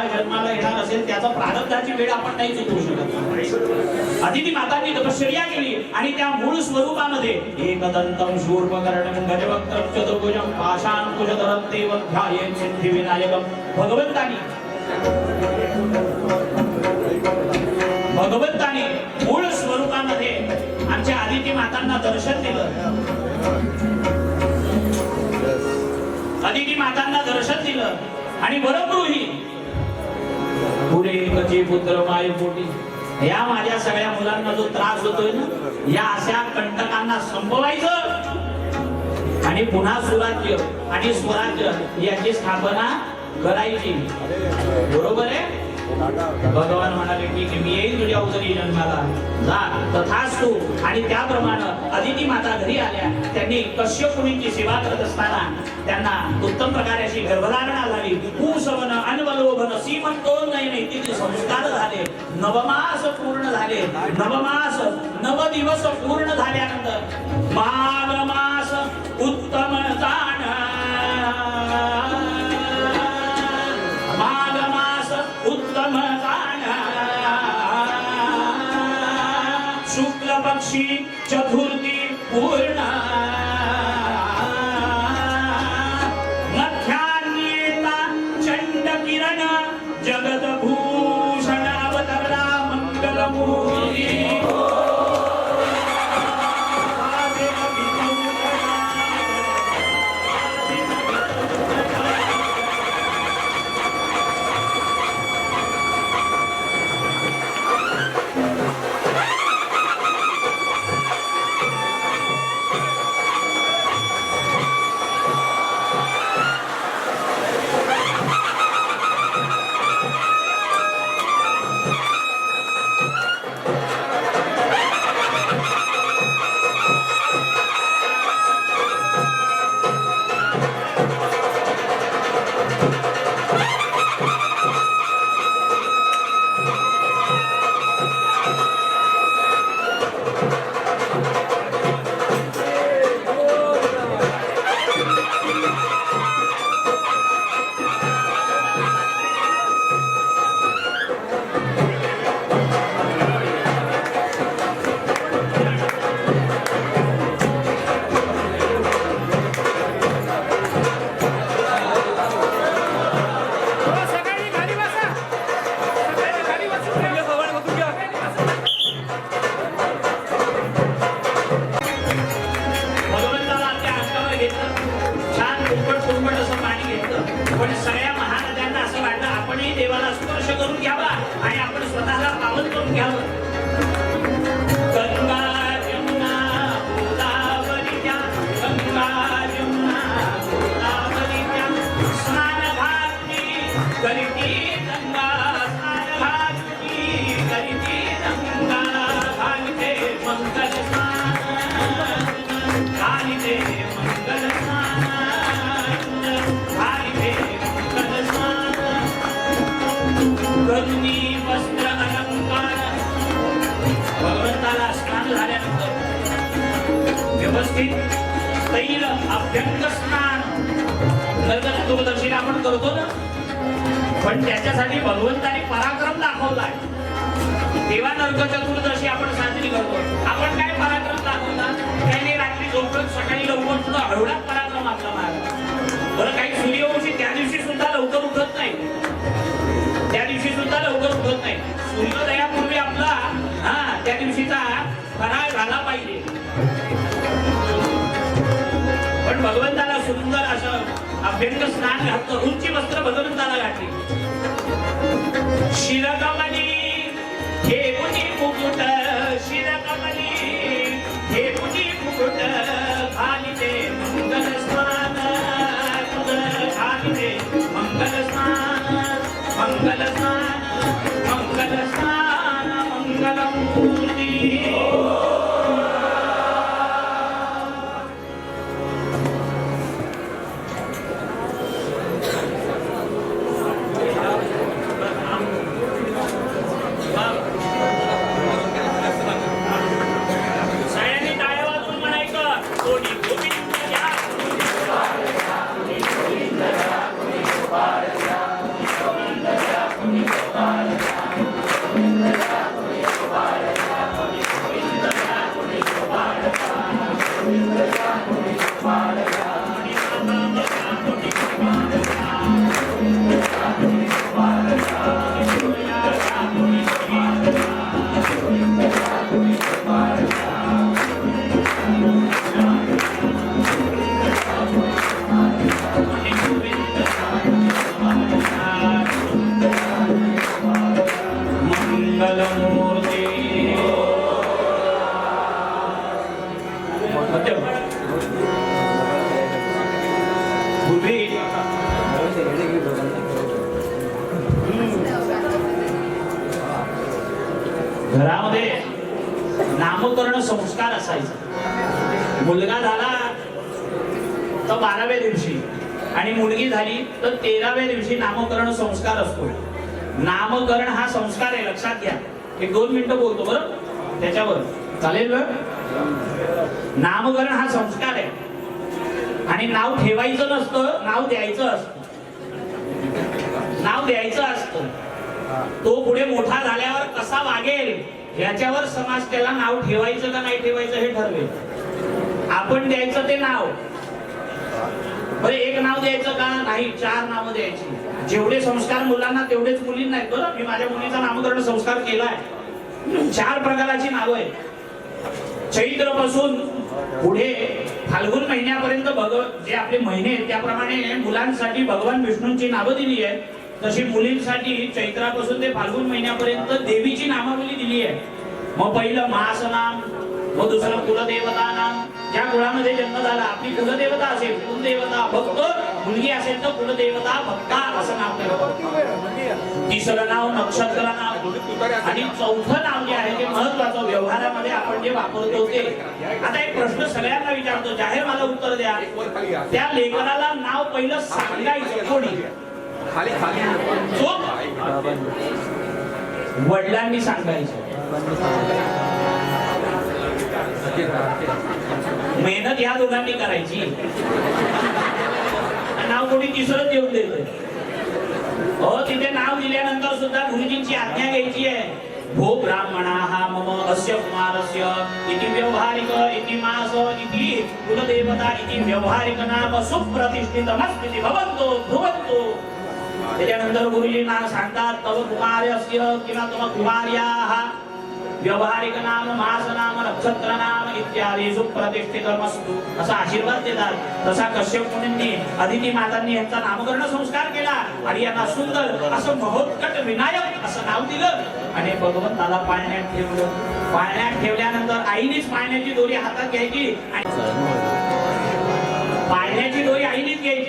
बाळ जन्माला येणार असेल त्याचा प्रारब्धाची वेळ आपण नाही चुकवू शकत. अतिथी मातांनी तपश्चर्या केली आणि त्या मूळ स्वरूपामध्ये एकदंतम शूर्पकर्णम गजवक्त्रम चतुर्भुजम पाशांकुशधरम देव ध्यायेन सिद्धिविनायकम भगवंतानी. भगवंताने मूळ स्वरूपामध्ये आमच्या आदिती मातांना दर्शन दिलं. आदिती मातांना दर्शन दिलं. आणि वरगृही पुढे कचे पुत्र माय पोटी या माझ्या सगळ्या मुलांना जो त्रास होतोय ना या अशा कंटकांना संपवायचं. आणि पुन्हा सुराज्य आणि स्वराज्य याची स्थापना करायची. बरोबर आहे? भगवान म्हणाले की मी येईन तुझ्या जन्माला. जा तथास्तु आणि त्याप्रमाणे अदिती माता घरी आल्या. त्यांनी कश्यप मुनींची सेवा करत असताना त्यांना उत्तम प्रकारे अशी गर्भधारणा झाली कुसवन अनवलोभन सीमंतोन नयन इत्यादी संस्कार झाले. नवमास पूर्ण झाले. नवमास नव दिवस पूर्ण झाल्यानंतर माघ मास उत्तम sheep व्यवस्थित तैल अभ्यंग स्नान नरक चतुर्दशीला आपण करतो ना? पण त्याच्यासाठी भगवंताने पराक्रम दाखवलाय. तेव्हा नरक चतुर्दशी आपण साजरी करतो. आपण काय पराक्रम दाखवला त्याने रात्री झोपत सकाळी लवकर सुद्धा एवढा पराक्रम आपला मारला बरं काही सूर्यवंशी त्या दिवशी सुद्धा लवकर उठत नाही. अभ्यंग स्नान घातलं उंची वस्त्र भगवंताला घातली शिरकमली हे मुनी मुकुट शिरकमली. संस्कार असायचा. मुलगा झाला तर बाराव्या दिवशी आणि मुलगी झाली तर तेराव्या दिवशी नामकरण संस्कार असतो. नामकरण हा संस्कार आहे लक्षात घ्या. एक दोन मिनिटं बोलतो बरं. त्याच्यावर. चालेल नामकरण हा संस्कार आहे. आणि नाव ठेवायचं नसतं नाव द्यायचं असतं. नाव द्यायचं असतं. तो पुढे मोठा झाल्यावर कसा वागेल? याच्यावर समाज त्याला नाव ठेवायचं का नाही ठेवायचं हे ठरवेल. आपण द्यायचं ते नाव. बरं एक नाव द्यायचं का? नाही चार नावं द्यायची. जेवढे संस्कार मुलांना तेवढेच मुलींना आहेत. बरं मी माझ्या मुलीचा नामकरण संस्कार केलाय. चार प्रकाराची नावं आहेत. चैत्रपासून पुढे फाल्गुन महिन्यापर्यंत भगव जे आपले महिने आहेत त्याप्रमाणे मुलांसाठी भगवान विष्णूंची नावं दिली आहे तशी मुलींसाठी चैत्रापासून ते फाल्गुन महिन्यापर्यंत देवीची नामावली दिली आहे. मग पहिलं मास नाम मग दुसरं कुलदेवता नाम ज्या कुळामध्ये जन्म झाला आपली कुलदेवता असेल कुलदेवता भक्त मुलगी असेल तर कुलदेवता भक्ता असं नाव ठेवलं. तिसरं नाव नक्षत्र नाव. आणि चौथं नाव जे आहे ते महत्वाचं व्यवहारामध्ये आपण जे वापरतो ते. आता एक प्रश्न सगळ्यांना विचारतो जाहीर मला उत्तर द्या. त्या लेखनाला नाव पहिलं सांगायचं कोणी? खाली खाली. वडिलांनी सांगायचं. मेहनत या दोघांनी करायची. नाव कोणी तिसरं देऊन देत. हो तिथे नाव दिल्यानंतर सुद्धा गुरुजींची आज्ञा घ्यायची आहे. भो ब्राह्मणा हा मम अस्य कुमारस्य इति व्यवहारिक इति मास इति कुलदेवता इति व्यवहारिक नाम सुप्रतिष्ठितमस्मिति भवन्तो भुवन्तो. त्याच्यानंतर गुरुजी सांगतात तव कुमार्यस्य किंवा तव कुमार्याः। व्यवहारिक नाम मास नाम नक्षत्र नाम इत्यादी सुप्रतिष्ठितमस्तु असा आशीर्वाद देतात. तसा कश्यप मुनींनी अदिती मातांनी यांचा नामकरण संस्कार केला आणि यांना सुंदर असं महोत्कट विनायक असं नाव दिलं. आणि भगवंताला पाळण्यात ठेवलं. पाळण्यात ठेवल्यानंतर आईनेच पाळण्याची दोरी हातात घ्यायची पाळण्याची दोरी आईनेच घ्यायची.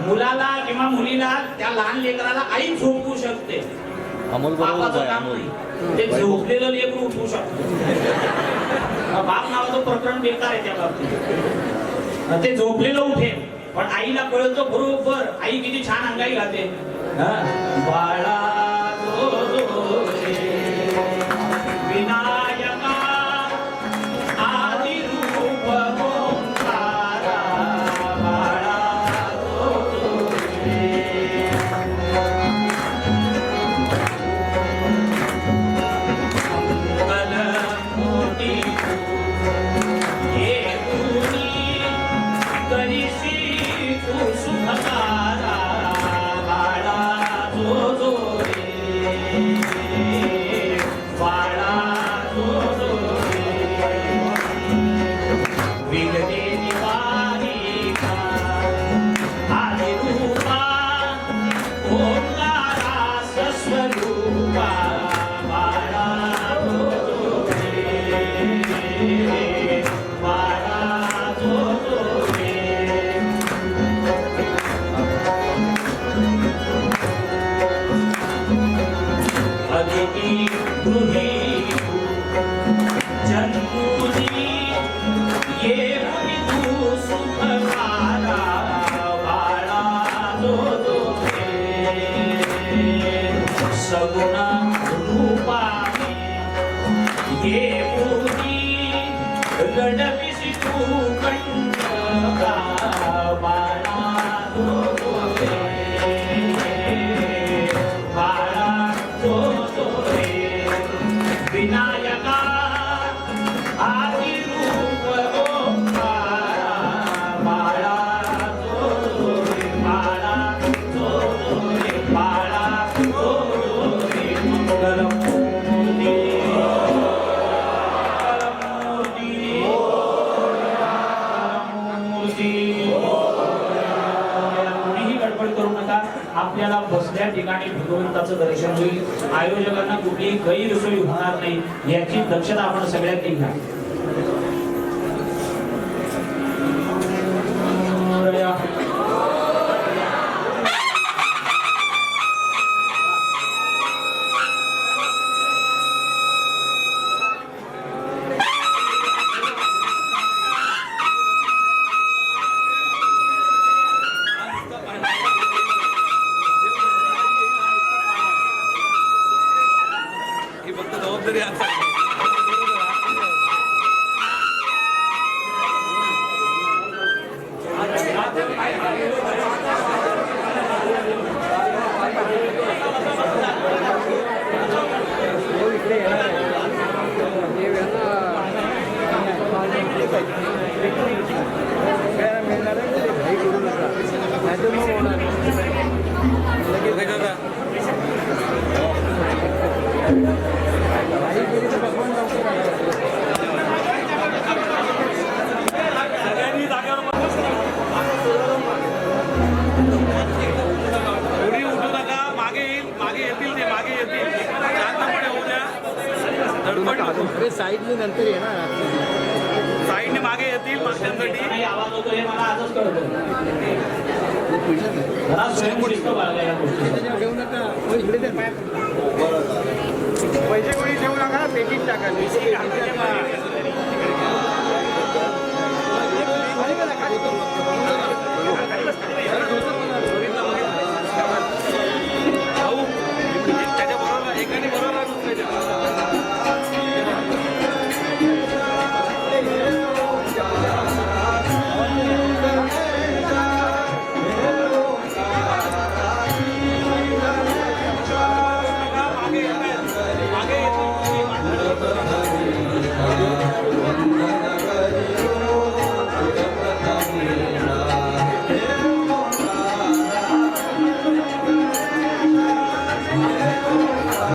मुलाला किंवा मुलीला त्या लहान लेकराला आई झोपवू शकते. अमोल बरोबर काम नाही. ते झोपलेलं लेकरू उठवू शकतो. बाप नावाचं प्रकरण बेकार आहे त्या बाबतीत. ते झोपलेलं उठेल पण आईला कळतं बरोबर. आई किती छान अंगाई घालते. हा? बाळा कुणीही गडबड करू नका. आपल्याला बसल्या ठिकाणी भगवंताचं दर्शन होईल. आयोजकांना कुठलीही गैरसोय होणार नाही. याची दक्षता आपण सगळ्यांनी घ्या. आहे ना साईडने मागे येतील मागच्यांसाठी आवाज होतो हे मला आजच नका. पैसे कोणी ठेवू नका पेटीत टाका.